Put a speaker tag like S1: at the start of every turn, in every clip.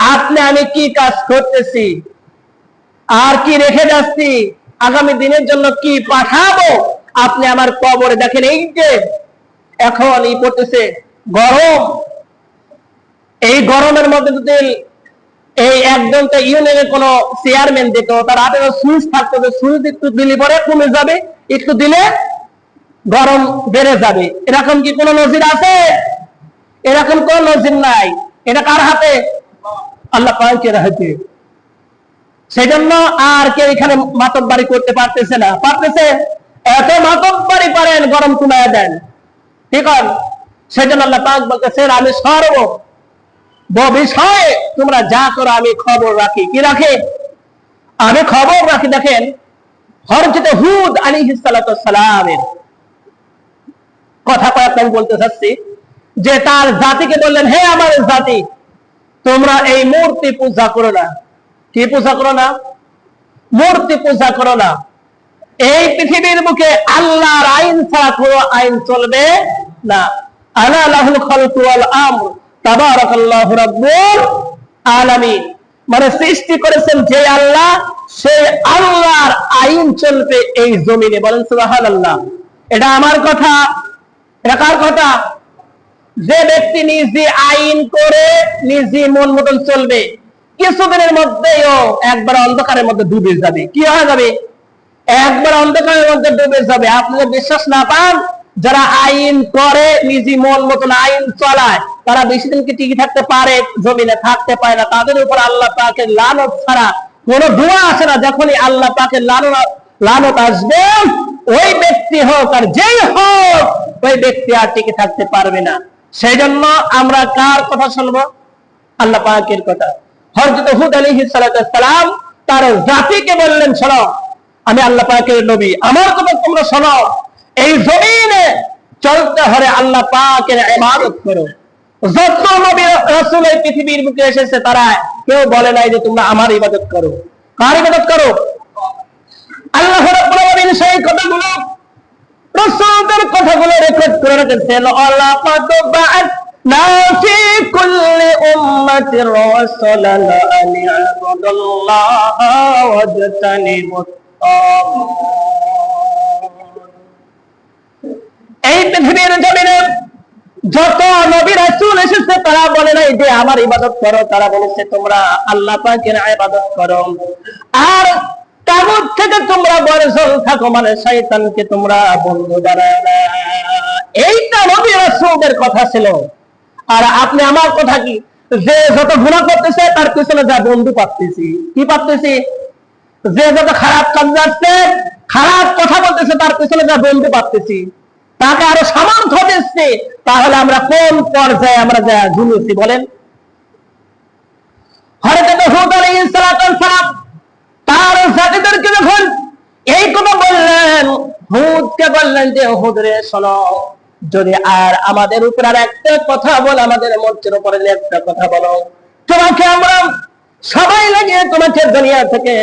S1: আপনি, আমি কি কাজ করতেছি? আর কি রেখে যাচ্ছি? আগামী দিনের জন্য কি পাঠাবো? আপনি আমার কবরে দেখেন, এই যে এখন এই পড়তেছে, গরম। এই গরমের মধ্যে যদি এই একদম তো ইউনিয়নের কোন চেয়ারম্যান দিত, তার হাতে সুইচ থাকতো সুইচ একটু দিলে পরে কমে যাবে, একটু দিলে গরম বেড়ে যাবে। এরকম কি কোন নজির আছে? এরকম কোন নজির নাই। এটা কার হাতে? আল্লাহ পাকের হাতে। সেই জন্য আর কেউ এখানে মাতব বাড়ি করতে পারতেছে না। পারতেছে? এত মাতব বাড়ি পারেন গরম কমায় দেন। ঠিক আছে সেই জন্য আল্লাহ পাক বলতেছেন, আমি সর্ব বিষয়ে তোমরা যা করো আমি খবর রাখি। কি রাখে? আমি খবর রাখি, দেখেন, হরজিত হুদ আলী সালামের। কথা কয়েকটা আমি বলতে চাচ্ছি। যে তার জাতিকে বললেন, হে আমার জাতি, তোমরা এই মূর্তি পূজা করো না। কি পূজা করো না? মূর্তি পূজা করো না। এই পৃথিবীর মুখে আল্লাহর আইন ছাড়া কোনো আইন চলবে না। আলা লাহুল খালকু ওয়াল আমর, তাবারাকাল্লাহু রাব্বুল আলামিন। মানে সৃষ্টি করেছেন যে আল্লাহ সেই আল্লাহর আইন চলবে এই জমিনে। বলেন সুবহানাল্লাহ। এটা আমার কথা? এটা কার কথা? যে ব্যক্তি নিজে আইন করে নিজে মন মতন চলবে, কিছুদিনের মধ্যেও একবার অন্ধকারের মধ্যে ডুবে যাবে। কি হয়ে যাবে? একবার অন্ধকারের মধ্যে ডুবে যাবে। আপনি যদি বিশ্বাস না পান, যারা আইন করে নিজে মন মতন আইন চলায়, তারা বেশি দিনকে টিকে থাকতে পারে, জমিনে থাকতে পারে না, তাদের উপর আল্লাহ পাকের লানত ছাড়া কোন দোয়া আসে না। যখনই আল্লাহ পাকের লানত লানত আসবে, ওই ব্যক্তি হোক আর যেই হোক, ওই ব্যক্তি আর টিকে থাকতে পারবে না। সেই জন্য আমরা কার কথা শুনব? আল্লাহ পাকের কথা। হরজত হুদ আলী সালাম তার জাতিকে বললেন, শোনো, আমি আল্লাহ পাকের নবী, আমার কথা তোমরা শোনো। এই জমিনে চলতে হলে আল্লাহ পাকের ইবাদত করো। যত নবী রাসূল এই পৃথিবীর বুকে এসেছে, তারা কেউ বলে নাই যে তোমরা আমার ইবাদত করো। কার ইবাদত করো? আল্লাহ রাব্বুল আলামিন সেই কথাগুলো রাসূলদের কথাগুলো রেকর্ড করে রেখেছেন। এই পৃথিবীর জমিনে যত নবী রাসূল এসেছে, তারা বলে নাই যে আমার ইবাদত করো, তারা বলেছে তোমরা আল্লাহ পাকের ইবাদত করো। আর তাগুত থেকে তোমরা বরজন থাকো মানে শয়তানকে তোমরা বন্ধু বানায় না। এইটা নবী রাসূলদের কথা ছিল। আর আপনি আমার কথা কি? যে যত গুনাহ করতেছে, তার পিছনে যা বন্ধু পাচ্তেছি কি পাচ্তেছি যে যত খারাপ কাজ যাচ্ছে, খারাপ কথা বলতেছে, তার পিছনে যা বন্ধু পাচ্তেছি তাকে আরও সামর্থ্য দিচ্ছে। তাহলে আমরা কোন পর্যায়ে আমরা যা ঝুলেছি বলেন? হরকত হুদ আলাইহিস সালাম তার জাতিদেরকে যখন এই কথা বললেন হুদকে বললেন যে হুদ রে শোনো, যদি আর আমাদের উপর আর একটা কথা বল, আমাদের মঞ্চের উপরে একটা কথা বলো। তোমাকে আমরা সবাই লাগিয়ে তোমাকে দুনিয়া থেকে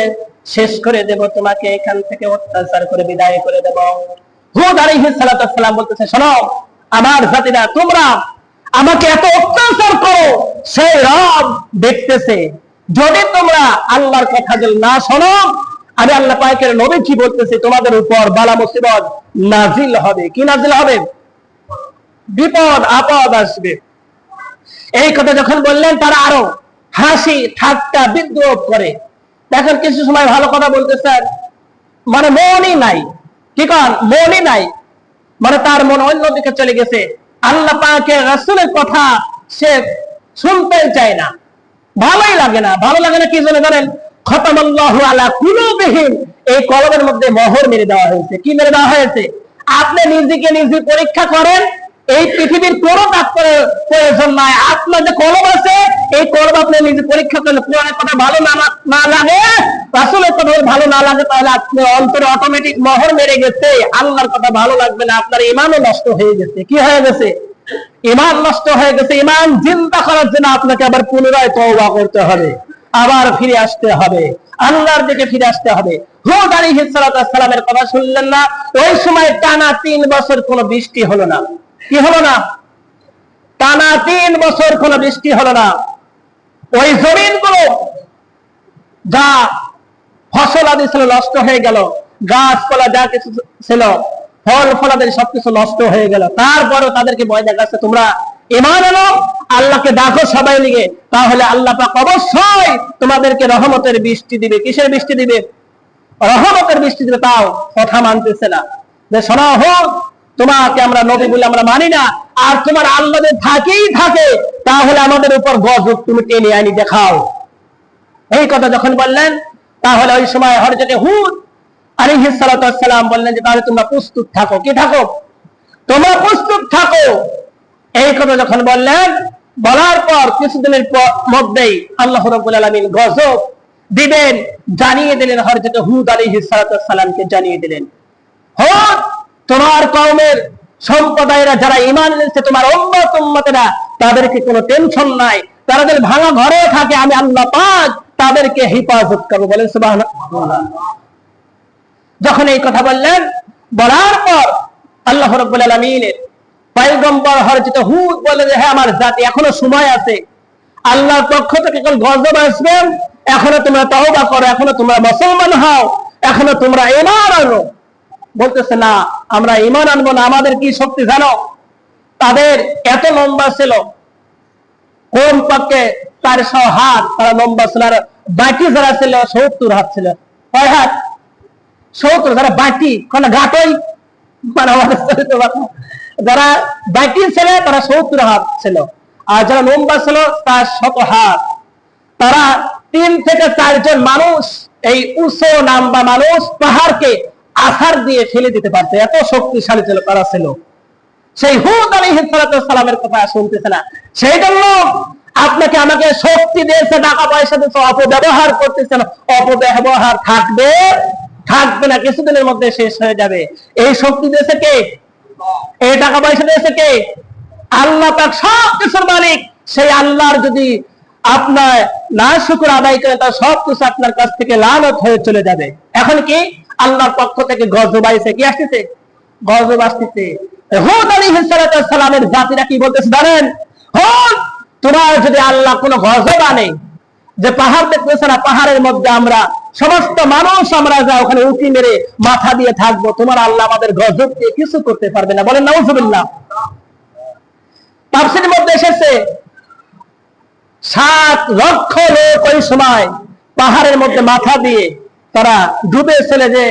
S1: শেষ করে দেব, তোমাকে এখান থেকে অত্যাচার করে বিদায় করে দেব। হুদ আলাইহিস সালাম বলতেছে, শোনো, আমার জাতিরা, তোমরা আমাকে এত অত্যাচার করো, সেই রব দেখতেছে। যদি তোমরা আল্লাহর কথা যদি না শোনো আমি আল্লাহ পাকের নবী কি বলতেছি? তোমাদের উপর বালা মুসিবত নাজিল হবে। কি নাজিল হবে? বিপদ, আপদ আসবে। এই কথা যখন বললেন, তারা আরও হাসি, ঠাট্টা, বিদ্রোহ করে। দেখেন, কিছু সময় ভালো কথা বলতে স্যার মানে মনই নাই। কি কন? মনই নাই। মানে তার মন অন্যদিকে চলে গেছে। আল্লাহ পাকের রাসূলের কথা সে শুনতে চায় না। ভালোই লাগে না। ভালো লাগে না কি জন্য জানেন? এই মধ্যে মোহর মেরে দেওয়া হয়েছে। কি মেরে দেওয়া হয়েছে? আপনি নিজেকে নিজে পরীক্ষা করেন। এই পৃথিবীর কোন ডাক্তারের প্রয়োজন নাই। আপনার যে কলম আছে, এই কলম আপনি নিজে পরীক্ষা করেন। কোরআনের কথা ভালো না লাগে, রাসূলের কথা ভালো না লাগে, তাহলে আপনার অন্তরে অটোমেটিক মোহর মেরে গেছে। আল্লাহর কথা ভালো লাগবে না, আপনার ইমানও নষ্ট হয়ে গেছে। কি হয়ে গেছে? ইমান নষ্ট হয়ে গেছে। ইমান চিন্তা করার জন্য আপনাকে আবার পুনরায় তওবা করতে হবে। আবার ফিরে আসতে হবে। আল্লাহর দিকে ফিরে আসতে হবে। হুদ সালামের কথা শুনলেন না। ওই সময় টানা তিন বছর কোনো বৃষ্টি হলো না। কি হলো না? টানা তিন বছর বৃষ্টি হলো না। ওই যা ফসল আদি ছিল নষ্ট হয়ে গেল, গাছপালা যা কিছু ছিল ফল ফলাদের সবকিছু নষ্ট হয়ে গেল। তারপরও তাদেরকে ভয় দেখাচ্ছে তোমরা ইমান আনো, আল্লাহকে ডাকো সবাই লিগে তাহলে আল্লাহ পাক অবশ্যই তোমাদেরকে রহমতের বৃষ্টি দিবে। কিসের বৃষ্টি দিবে? রহমতের বৃষ্টি দিবে, তাও কথা মানতেছে না। যে শোনা হোক তোমাকে আমরা নবী বলে আমরা মানি না, আর তোমার আল্লাহ থাকেই থাকে, তাহলে আমাদের উপর গজব তুমি টেনে আনি দেখাও। এই কথা যখন বললেন, তাহলে ওই সময় হরজতে হুদ আলাইহিস সালাতু সালাম বললেন যে, তাহলে তোমরা প্রস্তুত থাকো। কি থাকো? তোমরা প্রস্তুত থাকো। এই কথা যখন বললেন, বলার পর কিছুদিনের মধ্যেই আল্লাহ রাব্বুল আলামিন গজব দিবেন, জানিয়ে দিলেন হরজতে হুদ আলাইহিস সালাতু জানিয়ে দিলেন। হোক তোমার কওমের সম্প্রদায়েরা যারা ইমান এনেছে, তোমার উম্মত উম্মতেরা, তাদেরকে কোনো টেনশন নাই। তারা যদি ভাঙা ঘরে থাকে, আমি আল্লাহ পাক তাদেরকে হেফাজত করব বলেন সুবহানাল্লাহ। যখন এই কথা বললেন, বলার পর আল্লাহ রাব্বুল আলামিনের পয়গম্বর হযরত হুদ বলে যে হ্যাঁ আমার জাতি এখনও সময় আছে। আল্লাহর পক্ষ থেকে কোন গজব আসবে। এখনও তোমরা তওবা করো, এখনও তোমরা মুসলমান হও, এখনও তোমরা ঈমান আনো। বলতেছে, না, আমরা ইমান আনব না। আমাদের কি শক্তি জানো? তাদের এত লম্বা ছিল। কোন পক্ষে চারশো হাত, তারা লম্বা ছিল। আর বাকি যারা ছিল, সত্তর হাত ছিল। কয় হাত? সত্তর যারা বাকি কোন ঘাটই যারা বাকি ছিল, তারা সত্তর হাত ছিল। আর যারা লম্বা ছিল, তার শত হাত। তারা তিন থেকে চারজন মানুষ, এই মানুষ, পাহাড়কে দিয়ে ফেলে দিতে পারছে এত শক্তিশালী ছিল, তারা ছিল। সেই হুদ আলী সালামের কথা শুনতেছে না। সেই জন্য আপনাকে আমাকে শক্তি দিয়েছে, টাকা পয়সা দিয়েছে, অপব্যবহার করতেছেন অপব্যবহার থাকবে থাকবে না, কিছুদিনের মধ্যে শেষ হয়ে যাবে। এই শক্তি দিয়েছে কে? এই টাকা পয়সা দিয়েছে কে? আল্লাহ পাক সব কিছুর মালিক। সেই আল্লাহর যদি আপনার না শুকুর আদায় করে, তার সব কিছু আপনার কাছ থেকে লালত হয়ে চলে যাবে। এখন কি? আল্লাহর পক্ষ থেকে গজব আইছে। কি আসতেছে? গজব আসতেছে। হুদ আলাইহিস সালামের জাতিরা কি বলতেছে জানেন? হুদ, তোমার যদি আল্লাহ কোনো গজব আনে, যে পাহাড় দেখতেছে না, পাহাড়ের মধ্যে আমরা সমস্ত মানুষ আমরা যা ওখানে উঁকি মেরে মাথা দিয়ে থাকব, তোমার আল্লাহ আমাদের গজব দিয়ে কিছু করতে পারবে না। বলেন, নাউজুবিল্লাহ। তাফসীরের মধ্যে এসেছে, সাত লক্ষ লোক ওই সময় পাহাড়ের মধ্যে মাথা দিয়ে তারা ডুবে ছেলে যে,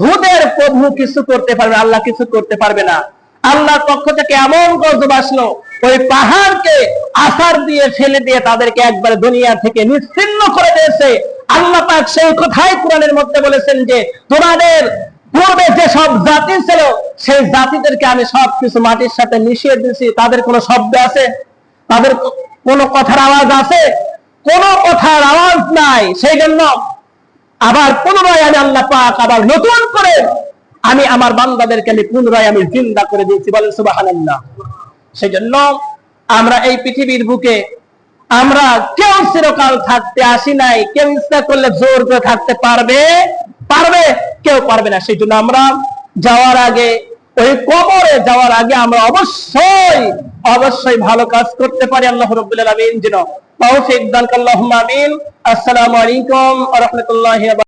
S1: হুদের প্রভু কিছু করতে পারবে আল্লাহ কিছু করতে পারবে না। আল্লাহর পক্ষ থেকে এমন গজব আসলো, ওই পাহাড়কে আসার দিয়ে ফেলে দিয়ে তাদেরকে একবার দুনিয়া থেকে নিশ্চিন্ন করে দিয়েছে। আল্লাহ পাক সেই কথাই কোরআনের মধ্যে বলেছেন যে, তোমাদের পূর্বে যে সব জাতি ছিল, সেই জাতিদেরকে আমি সব কিছু মাটির সাথে মিশিয়ে দিয়েছি। তাদের কোনো শব্দ আছে? তাদের কোন কথার আওয়াজ আছে? কোন কথার আওয়াজ নাই। সেই জন্য আবার পুনরায় আমি আল্লাহ পাক আবার নতুন করে আমি আমার বান্দাদেরকে আমি পুনরায় আমি জিন্দা করে দিয়েছি বলেন সুবহানাল্লাহ। সেই জন্য আমরা এই পৃথিবীর বুকে আমরা কেউ চিরকাল থাকতে আসি নাই, কেউ ইচ্ছা করলে জোর করে থাকতে পারবে পারবে, কেউ পারবে না। সেই জন্য আমরা যাওয়ার আগে, ওই কবরে যাওয়ার আগে আমরা অবশ্যই অবশ্যই ভালো কাজ করতে পারি। আল্লাহ রব্বুল আলামিন যেন তৌফিক দান আমিন। আসসালামু আলাইকুম রাহমাতুল্লাহি